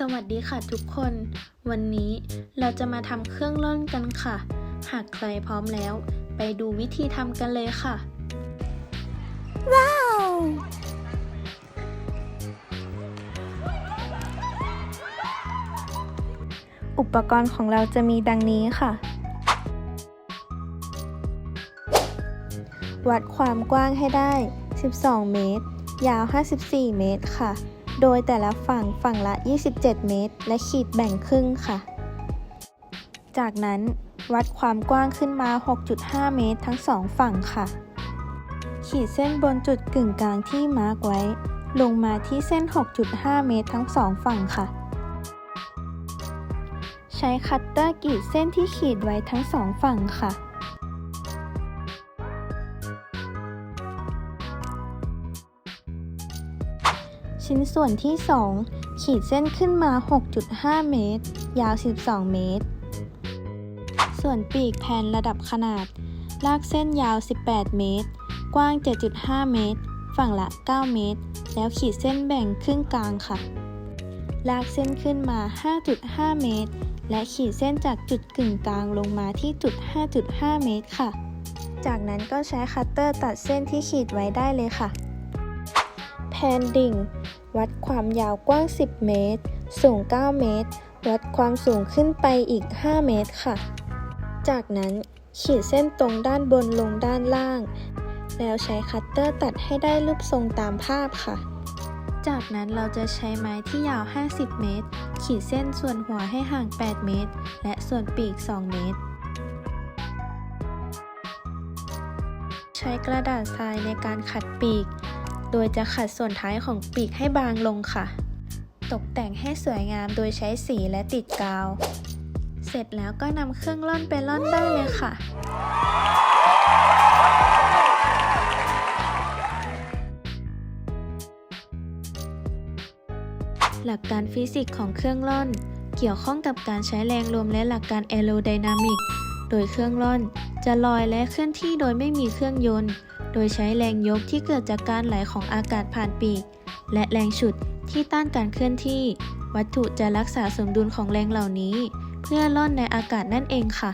สวัสดีค่ะทุกคน วันนี้เราจะมาทำเครื่องร่อนกันค่ะ หากใครพร้อมแล้ว ไปดูวิธีทำกันเลยค่ะ ว้าว อุปกรณ์ของเราจะมีดังนี้ค่ะ วัดความกว้างให้ได้ 12 เมตร ยาว 54 เมตรค่ะ โดยแต่ละฝั่งฝั่งละ 27 เมตร และขีดแบ่งครึ่งค่ะ จากนั้นวัดความกว้างขึ้นมา 6.5 เมตรทั้งสองฝั่งค่ะ ขีดเส้นบนจุดกึ่งกลางที่มาร์กไว้ ลงมาที่เส้น 6.5 เมตรทั้งสองฝั่งค่ะ ใช้คัตเตอร์กรีดเส้นที่ขีดไว้ทั้งสองฝั่งค่ะ ชิ้นส่วนที่ 2 ขีดเส้นขึ้นมา 6.5 เมตร ยาว 12 เมตร ส่วนปีกแผ่นระดับขนาด ลากเส้นยาว 18 เมตร กว้าง 7.5 เมตร ฝั่งละ 9 เมตร แล้วขีดเส้นแบ่งครึ่งกลางค่ะ ลากเส้นขึ้นมา 5.5 เมตร และขีดเส้นจากจุดกึ่งกลางลงมาที่จุด 5.5 เมตรค่ะ จากนั้นก็ใช้คัตเตอร์ตัดเส้นที่ขีดไว้ได้เลยค่ะ แพนดิ่ง วัดความยาวกว้าง 10 เมตร สูง 9 เมตร วัดความสูงขึ้นไปอีก 5 เมตรค่ะ จากนั้นขีดเส้นตรงด้านบนลงด้านล่าง แล้วใช้คัตเตอร์ตัดให้ได้รูปทรงตามภาพค่ะ จากนั้นเราจะใช้ไม้ที่ยาว 50 เมตร ขีดเส้นส่วนหัวให้ห่าง 8 เมตร และส่วนปีก 2 เมตร ใช้กระดาษทรายในการขัดปีก โดยจะขัดส่วนท้ายของปีกให้บางลงค่ะ ตกแต่งให้สวยงามโดยใช้สีและติดกาว เสร็จแล้วก็นำเครื่องร่อนไปร่อนได้เลยค่ะหลักการฟิสิกส์ของเครื่องร่อน เกี่ยวข้องกับการใช้แรงลมและหลักการแอโรไดนามิก โดยเครื่องร่อนจะลอยและเคลื่อนที่โดยไม่มีเครื่องยนต์ โดยใช้แรงยกที่เกิดจากการไหลของอากาศผ่านปีก และแรงฉุดที่ต้านการเคลื่อนที่ วัตถุจะรักษาสมดุลของแรงเหล่านี้ เพื่อล่อนในอากาศนั่นเองค่ะ